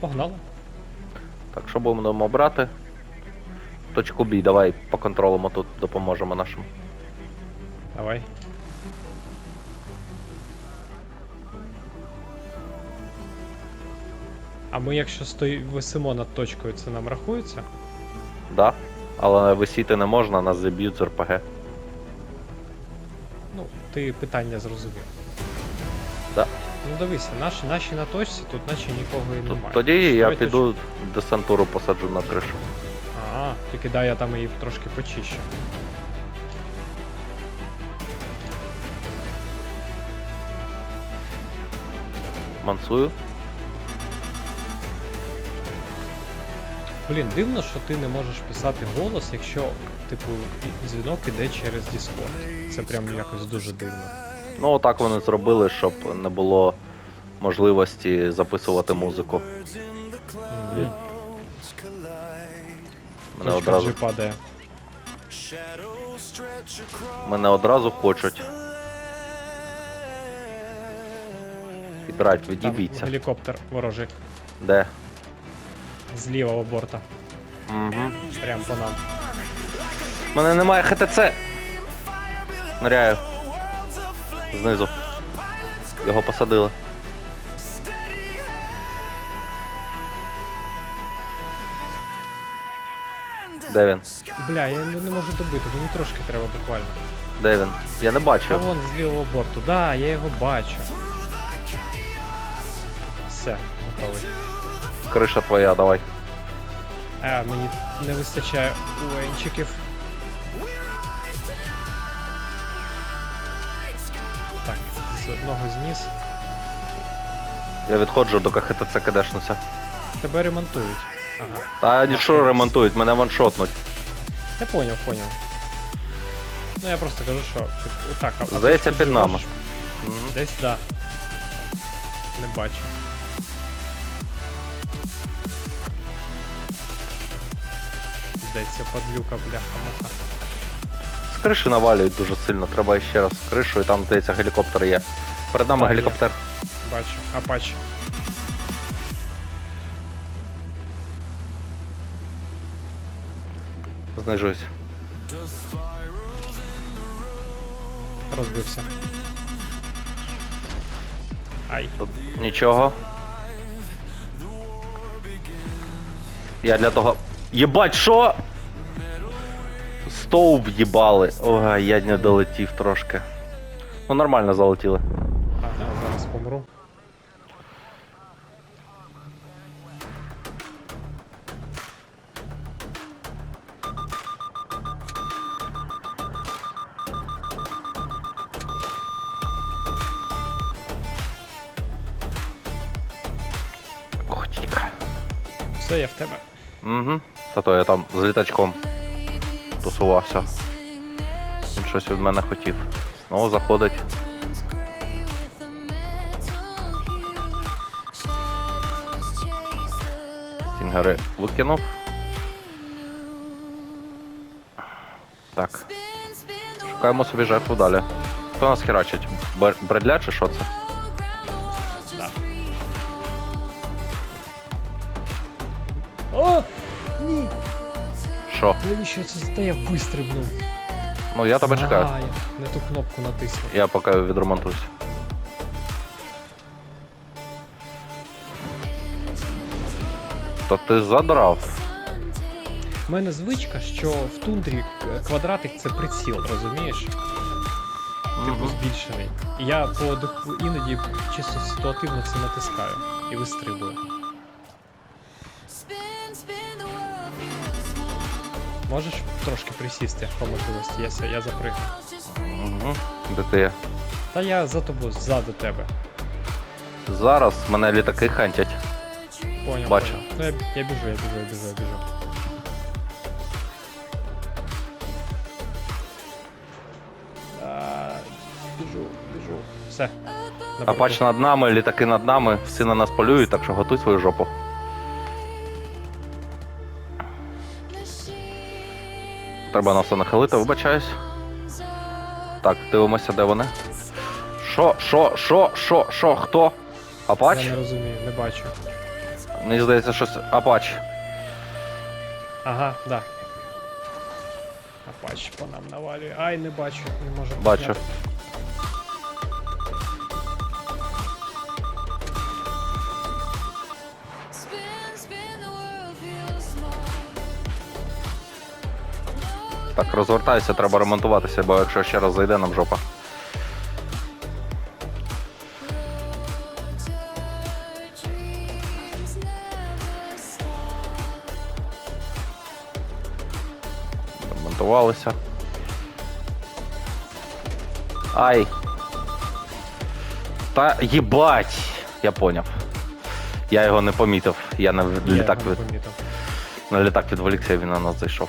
Погнали. Так, що будемо брати? Точку бій, давай поконтролимо тут, допоможемо нашим. Давай. А ми якщо стої... висимо над точкою, це нам рахується? Да. Але висіти не можна, нас заб'ють з РПГ. Ну, ти питання зрозумів. Ну дивися, наші, наші на точці, тут наче нікого і немає. тоді я Давай піду десантуру посаджу на кришу. А, тільки дай я там її трошки почищу. Мансую. Блін, дивно, що ти не можеш писати голос, якщо, типу, дзвінок іде через Discord. Це прям якось дуже дивно. Ну, отак вони зробили, щоб не було можливості записувати музику. Мене Точка одразу, падає. мене одразу хочуть. Підрать, Там відібіться. гелікоптер ворожий Де? з лівого борта. Угу. Прям по нам. У мене немає ХТЦ. Ныряю. Знизу. Його посадили. Де він? Бля, я не не можу добити, мені трошки треба буквально. Де він? Я не А бачив. вон з лівого борту. Да, я його бачу. Все, готовий. Криша твоя, давай. А, мені не вистачає уенчиків. Одного зніс. Я відходжу, доки ХТЦ кидешнуся. Тебе ремонтують. Ага. Та нічого ремонтують, мене ваншотнуть. Я поняв, поняв. Ну я просто кажу, що типу, так, а Здається, під нами. Мгм. Десь да. Не бачу. Здається, падлюка, бляха муха. З криші навалюють дуже сильно, треба ще раз кришу, і там, здається, гелікоптер є. Перед нами гелікоптер. Бачу. Апач. Знижуюсь. Розбився. Ай. Тут нічого. Я для того. Єбать, що? Стовп їбали. Ой, я не долетів трошки. Ну нормально залетіли. Все, я в тебе. Угу. Та то я там з літачком тусувався. Він щось від мене хотів. Знову заходить. Стінгери викинув. Так. Шукаємо собі жертву далі. Хто нас херачить? Бредля чи що це? Що? Навіщо це та я вистрибнув? Ну я тебе чекаю. А, я не ту кнопку натиснув. Я поки відремонтуюсь. То ти задрав. У мене звичка, що в тундрі квадратик це приціл, розумієш? Типу збільшений. І я по іноді чисто ситуативно це натискаю і вистрибую. Можеш трошки присісти по можливості, я, я запригну. Угу. Де ти є? Та я за тобою, ззаду тебе. Зараз мене літаки хантять. Поняв. Бачу. Ну я, я біжу, я біжу, я біжу, я біжу. А, біжу, біжу. Все. На Апач над нами, літаки над нами, всі на нас полюють, так що готуй свою жопу. Треба на все нахилити, вибачаюсь. Так, дивимося, де вони. Шо, шо, шо, шо, шо, хто? Апач? Я не розумію, не бачу. Мені здається, щось Апач. Ага, да. Апач по нам навалює. Ай, не бачу, не можу. Бачу. підняти. Так, розвертайся, треба ремонтуватися, бо якщо ще раз зайде нам жопа. Ремонтувалися. Ай. Та їбать! Я поняв. Я його не помітив. Я на літак від, на літак відволікся, і він на нас зайшов.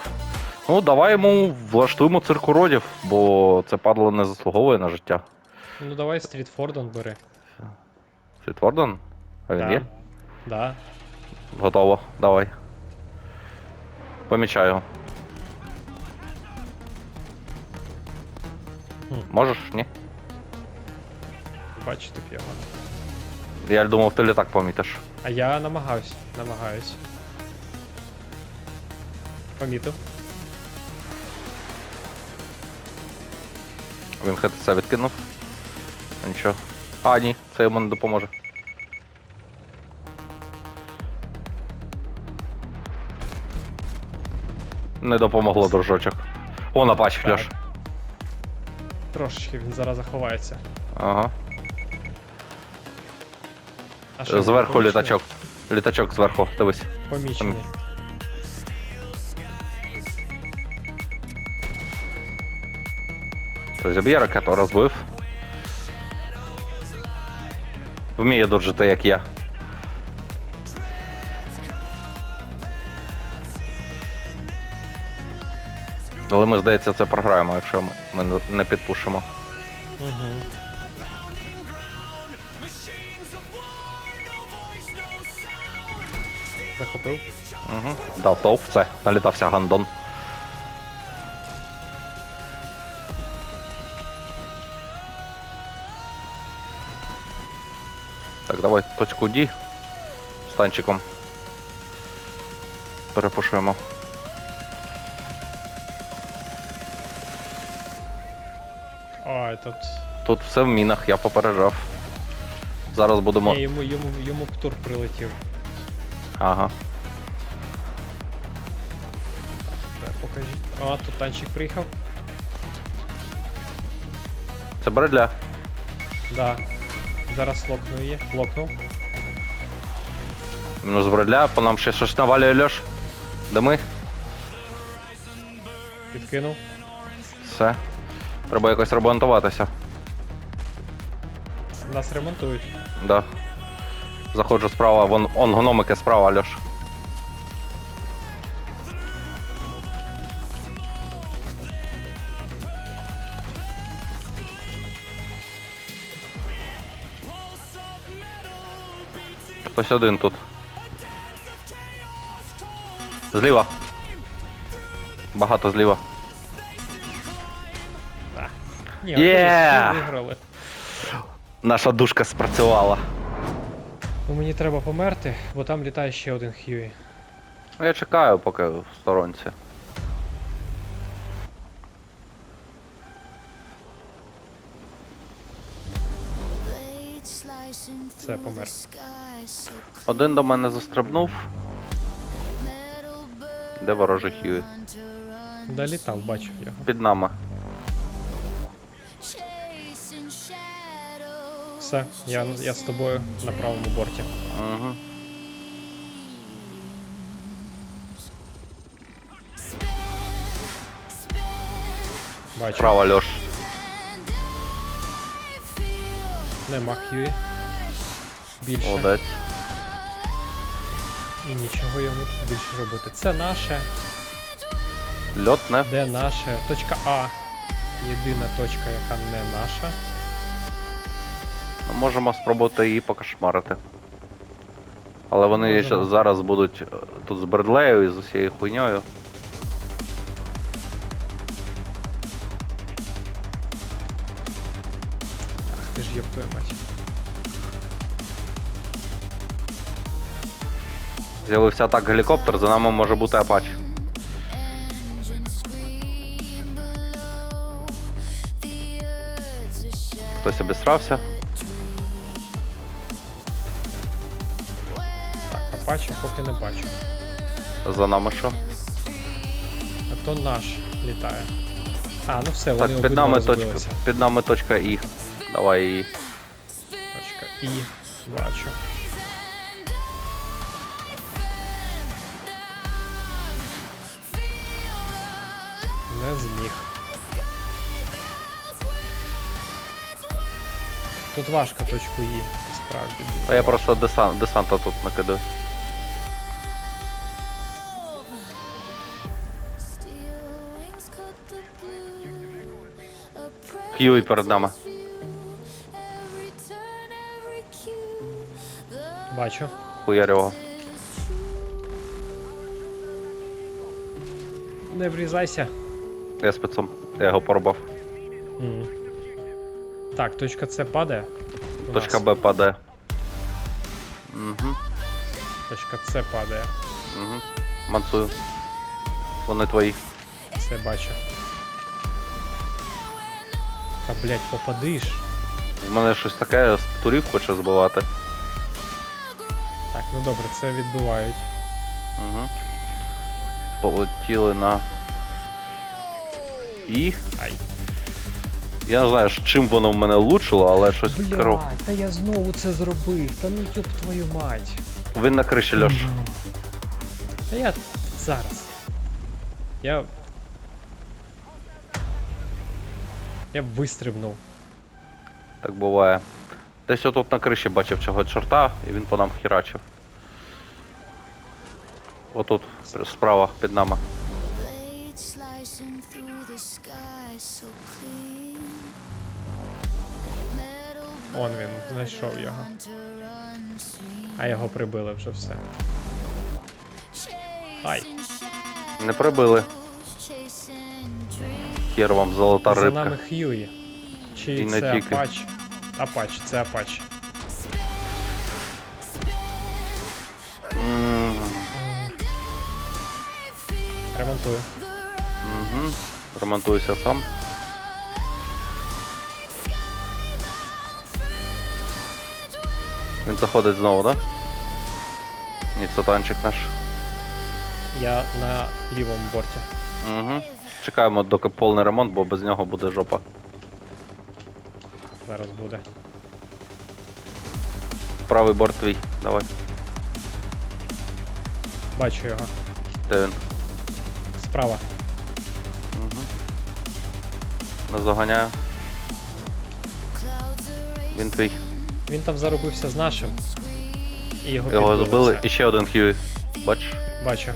Ну, давай йому влаштуємо цирк уродів, бо це падло не заслуговує на життя. Ну давай Стрітфордон бери. Фітворден? А він да. є? Да. Готово, давай. Помічаю. Хм. Можеш? Ні? Бачите б його. Я думав, ти літак помітиш. А я намагаюсь, намагаюсь. Помітив. Він ХТЦ відкинув. Нічого. А, ні, це йому не допоможе. Не допомогло, дружочок. О, напач, Так. Льош. Трошечки він зараз заховається. Ага. А що, Зверху помічений? літачок. Літачок зверху, дивись. Помічений. Заб'є ракету, розбив. Вміє доджити, як я. Але ми, здається, це програємо, якщо ми, не- підпушимо. Угу. Захопив. Угу. Дав товп, все, налітався гандон. Так, давай точку D з танчиком. Перепушуємо. Ой, тут. Тут все в мінах, я попереджав. Зараз будемо. Ні, йому, йому, йому птур прилетів. Ага. Так, покажіть. А, тут танчик приїхав. Це бредля. Да. Зараз лопну її. Лопнув. Мінус бредля, по нам ще щось навалює Льош. Де ми? Підкинув. Все. Треба якось ремонтуватися. Нас ремонтують. Да. Заходжу справа, вон он гномики справа, Льош. Хтось один тут. Зліва. Багато зліва. Ні, Є! ми виграли. Наша душка спрацювала. Ну мені треба померти, бо там літає ще один Хьюі. Ну, Я чекаю, поки в сторонці. Це помер. Один до мене застрибнув. Де ворожий run. Долітав, бачив його. Під нами. Все, я, я з тобою на правому борті. Угу. Бачу. Справа Льош. Нема Хьюі. Більше. Молодець. І нічого йому тут більше робити. Це наше. Льот не. Де наше? Точка А. Єдина точка, яка не наша. Ну, Можемо спробувати її покошмарити. Але вони Можемо. зараз будуть тут з Бредлею і з усією хуйньою. З'явився так гелікоптер, за нами може бути Апач. Хтось обісрався. Так, Апачі поки не бачу. За нами що? А то наш літає. А, ну все, вони Так, під нами точка. Під нами точка І. Давай її. Точка І. Бачу. Не зміг. Тут важко точку І, справді. А я просто десант, десанта тут накидаю. Хьюі перед нами. Бачу. Хуярь його. Не врізайся. Я спецом. Я його порубав. М. Так, точка С падає. У Точка нас. Б падає. Угу. Точка С падає. Угу. Мансую. Вони твої. Це бачу. Та блять, попадиш. В мене щось таке з турів хоче збивати. Так, ну добре, це відбивають. Угу. Полетіли на. І. Ай. Я не знаю, чим воно в мене влучило, але щось керу. та я знову це зробив. Та ну ёб твою мать. Він на криші Льош. Та я зараз. Я. Я б вистрибнув. Так буває. Десь отут на криші бачив цього чорта, і він по нам херачив. Отут, справа, під нами. Blade through the sky so clean. Он він, знайшов його. А його прибили вже все. Ай. Не прибили. Хер вам золота За рибка. нами Хьюї. Чи І не це тільки. Апач? Апач, це Апач. Ремонтуйся сам. Він заходить знову, да? Ні, це танчик наш. Я на лівому борті. Угу. Чекаємо, доки повний ремонт, бо без нього буде жопа. Зараз буде. Правий борт твій, давай. Бачу його. Де він? Справа. Наздоганяю. Він твій. Він там заробився з нашим. І його, Його підбили забили. І ще один Хьюі. Бач? Бачу.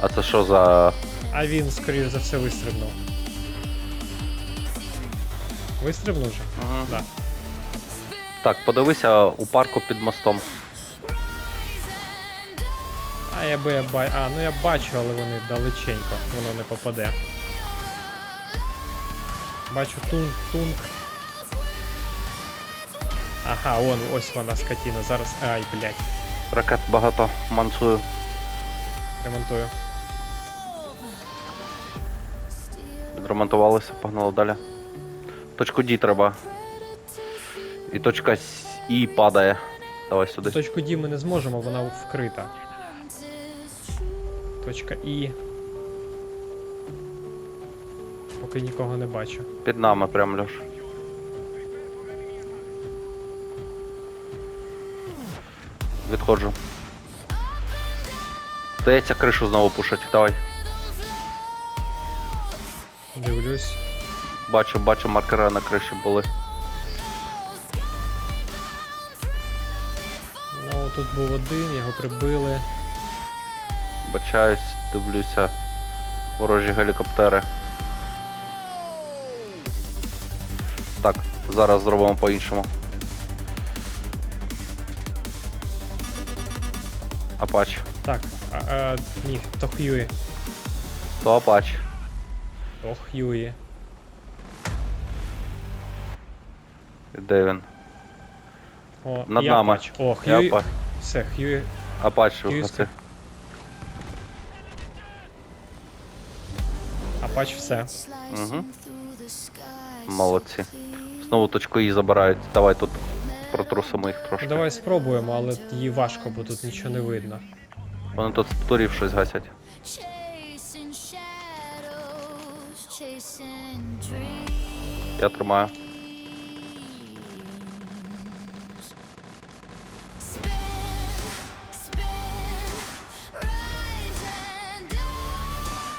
А це що за. А він, скоріш за все, вистрибнув. Вистрибнув же? Угу. Да. Так, подивися у парку під мостом. А я би я ба... А, ну я бачу, але вони далеченько, воно не попаде. Бачу тунк, тунк. Ага, вон, ось вона скотина. Зараз. Ай, блядь, Ракет багато мансую. ремонтую. Відремонтувалися, погнали далі. Точку D треба. І точка І падає. Давай сюди. Точку D ми не зможемо, вона вкрита. Точка І. Поки нікого не бачу. Під нами прям Льош. Відходжу. Здається, кришу знову пушать. Давай. Дивлюсь. Бачу, бачу, маркери на криші були. Ну, тут був один, його прибили. Бачаюсь, дивлюся. Ворожі гелікоптери. Так, зараз зробимо по-іншому. Апач. Так, а, а, ні, то Хьюї. То Апач. То Хьюї. Де він? О, Над і нами. Апач. О, апач. Все, Хьюі. Апач Київська. вгасив. Апач все. So Молодці. Знову точку І забирають. Давай тут протрусимо їх трошки. Давай спробуємо, але її важко, бо тут нічого не видно. Вони тут турів щось гасять. Я тримаю.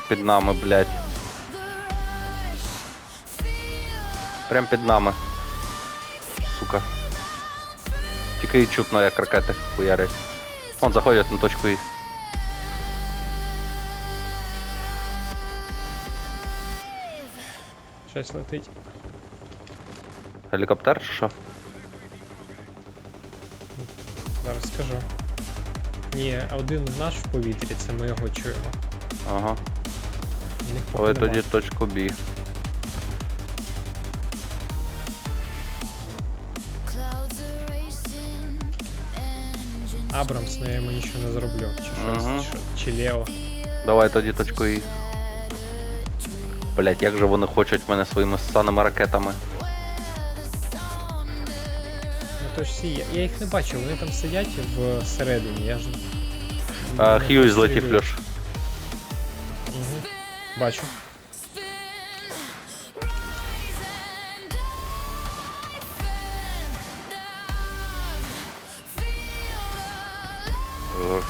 Під нами, блядь. Прям під нами. Сука. Тільки і чутно, як ракети хуярять. Вон заходять на точку І. Щось летить. Гелікоптер чи що? Зараз скажу. Ні, один наш в повітрі, це ми його чуємо. Ага. Але тоді точку Б. Абрамс, ну я йому нічого не зроблю. Чи щось, Мгм. що, чи Лео. Давай тоді точку І. Блять, як же вони хочуть мене своїми ссаними ракетами. Ну то ж всі, я, я їх не бачу, вони там сидять всередині, я ж. А, не Хьюі злетів пострілюю. Льош. Мгм. Бачу.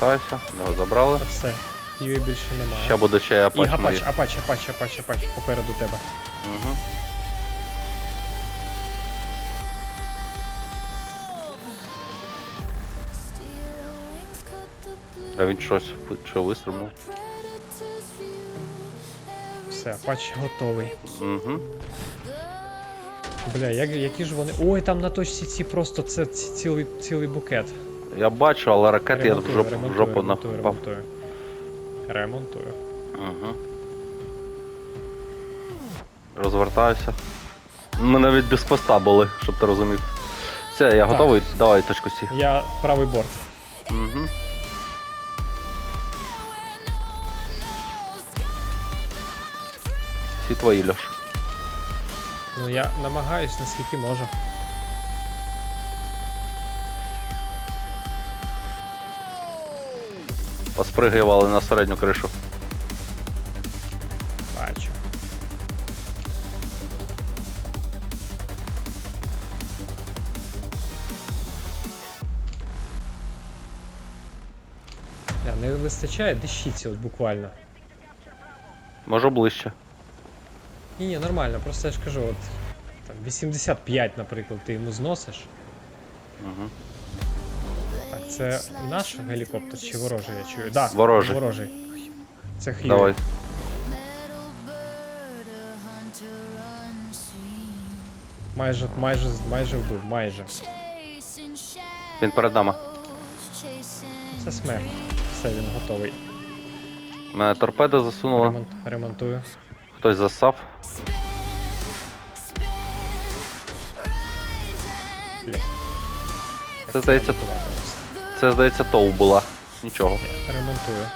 Розвертаюся, його забрали. Все. Хьюі більше немає. Ще буде ще І апач Апач. Апач, Апач, Апач, Апач, попереду тебе. Угу. А він щось що вистрибнув. Все, Апач готовий. Угу. Бля, як, які ж вони. Ой, там на точці ці просто це ці- цілий, цілий букет. Я бачу, але ракет я в Ремонтую, жопу, в ремонтую, жопу ремонтую, напав. ремонтую. Ремонтую. Угу. Розвертаюся. Ми навіть без поста були, щоб ти розумів. Все, я Так. готовий. Давай точку Сі. Я правий борт. Угу. Всі твої, Льош. Ну я намагаюсь наскільки можу. Поспригивали на середню кришу. Бачу. Бля, Не вистачає дещиці, от буквально. Можу ближче. Ні, ні, нормально, просто я ж кажу, от там 85, наприклад, ти йому зносиш. Угу. Це наш гелікоптер чи ворожий, я чую. Да, Ворожий. ворожий. Це Хьюі. Давай. Майже, майже, майже вбив, майже. Він перед нами. Це смерть. Все, він готовий. Мене торпеда засунула. Ремонт, ремонтую. Хтось засав. Бля. Це здається, це здається тоу була. Нічого. Ремонтую.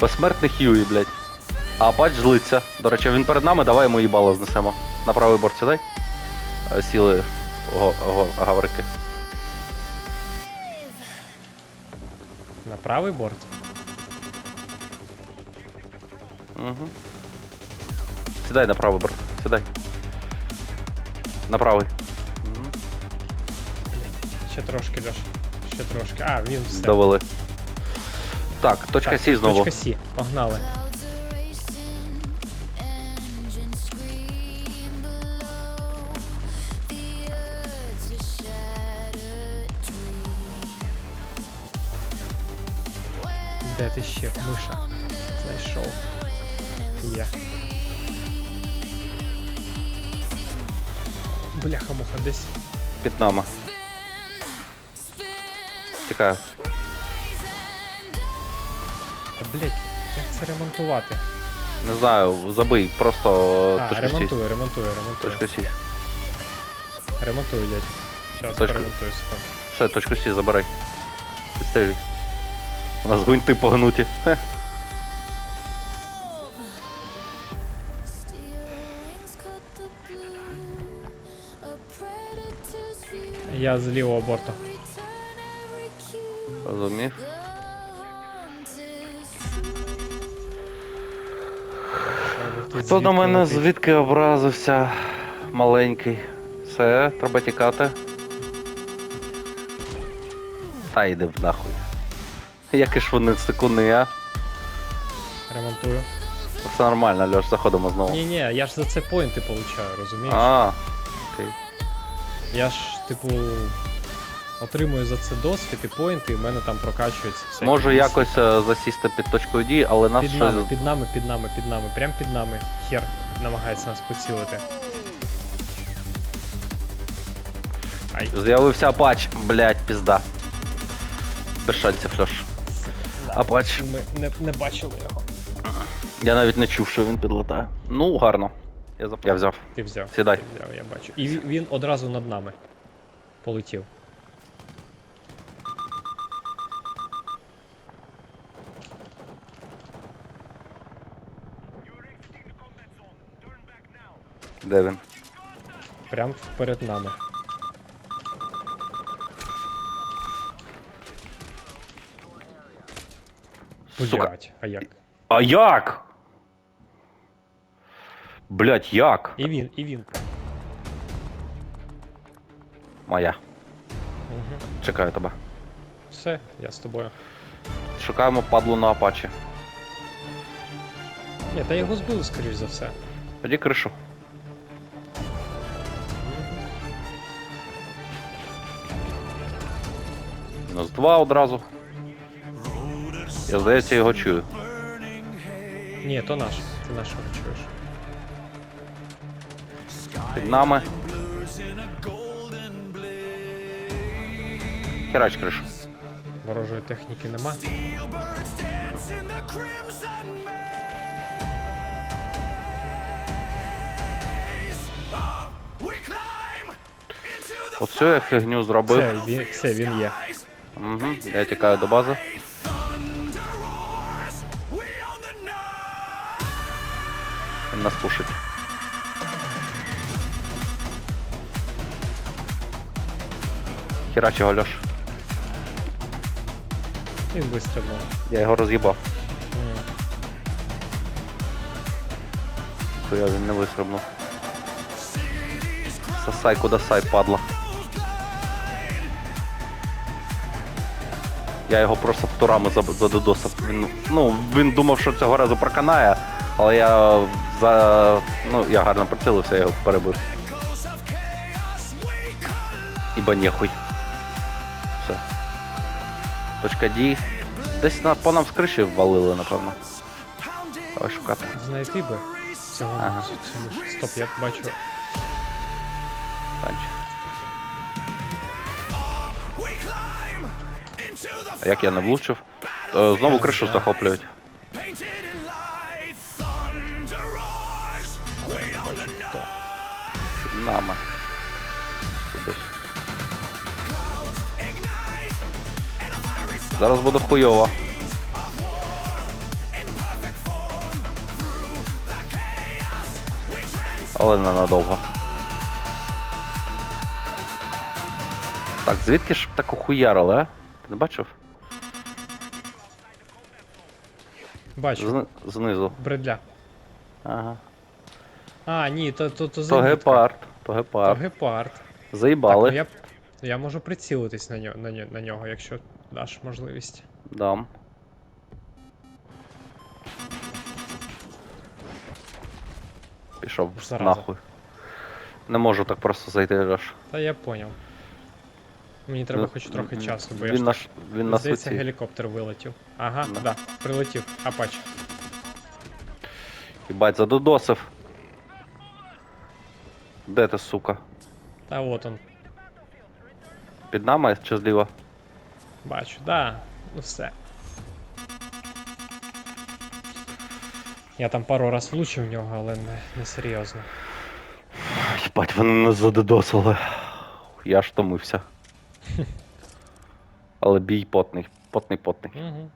Безсмертний Хьюї, блядь. А бач злиться. До речі, він перед нами, давай йому їбало знесемо. На правий борт сідай. Е, Сіли го, го, гаврики. На правий борт. Угу. Сідай на правий борт. Сідай. На правий. Ще трошки, Льош. Ще трошки. А, він все. Довели. Так, точка Сі знову. Точка Сі. Погнали. Де ти ще, миша? Знайшов. Є. Бляха-муха, десь. Під нами. Тікаю. Та, блять, як це ремонтувати? Не знаю, забий, просто А, точку Сі. ремонтую, ремонтую, ремонтую. Точка Сі. Ремонтую, дядь. Зараз Точка. перемонтую секунду. Все, точку Сі забирай. Підстежуй. У нас гвинти погнуті. Хе. Я з лівого борту. Розумів. Хто на мене звідки образився? Маленький. Все, треба тікати. Та йди в нахуй. Які ж вони секунди, а? Ремонтую. Все нормально, Льош, заходимо знову. Ні, ні, я ж за це поінти получаю, розумієш? А, окей. Я ж, типу, отримую за це досвід і поінти, і в мене там прокачується все. Можу якось е, засісти під точкою дії, але нас Під щось. нами, під нами, під нами, під нами, прям під нами. Хер намагається нас поцілити. Ай, З'явився Апач, блять, пізда. Без шансів, Льош. Апач. ми не, не бачили його. Я навіть не чув, що він підлетає. Ну, гарно. Я, зап- я взяв. Ти взяв. Сідай. Ти взяв, я бачу. І він одразу над нами полетів. Де він? Прям перед нами. Блять, а як? А як? Блять, як? І він, і він. Моя. Угу. Чекаю тебе. Все, я з тобою. Шукаємо падлу на Апачі. Ні, та його збили, скоріш за все. Тоді кришу. Два одразу. Я здається, його чую. Ні, то наш. Ти нашого чуєш. Під нами. Херач кришу. Ворожої техніки нема. Оце я фігню зробив. Все, він, все, він є. Угу. Я тікаю до бази. Він нас пушить. Херач його Льош. Він вистрибнув. Я його роз'їбав. Хуя він не вистрибнув. Сосай, куда сай, падла. Я його просто турами за- задодосив. Він, ну, він думав, що цього разу проканає, але я за. Ну, я гарно прицілився, я його перебив. Іба нехуй. Все. Точка дій. Десь на, по нам з криші ввалили, напевно. Давай шукати. Знайти би цього. Ага. Стоп, я бачу. Танч. Як я не влучив? Е, Знову кришу захоплюють. Нами. Зараз буде хуйово. Але ненадовго. Так, звідки ж так ухуярили, а? Ти не бачив? Бачу. Зни- знизу. Бредля. Ага. А, ні, то, то, то, То гепард, то То гепард. гепард. Заїбали. Так, ну я, я можу прицілитись на нього, на, на нього, якщо даш можливість. Дам. Пішов Зараза. нахуй. Не можу так просто зайти аж. Та я поняв. Мені треба хоч трохи часу, бо я Він ж наш. Він на Здається, гелікоптер вилетів. Ага, Да. да, прилетів. Апач. Їбать, задодосив. Де ти, сука? Та от он, Під нами чи зліва? бачу, да, ну все. Я там пару раз влучив в нього, але не, не серйозно. Їбать, вони нас задодосили. я аж втомився. Але бій потний, потний, потний. Угу.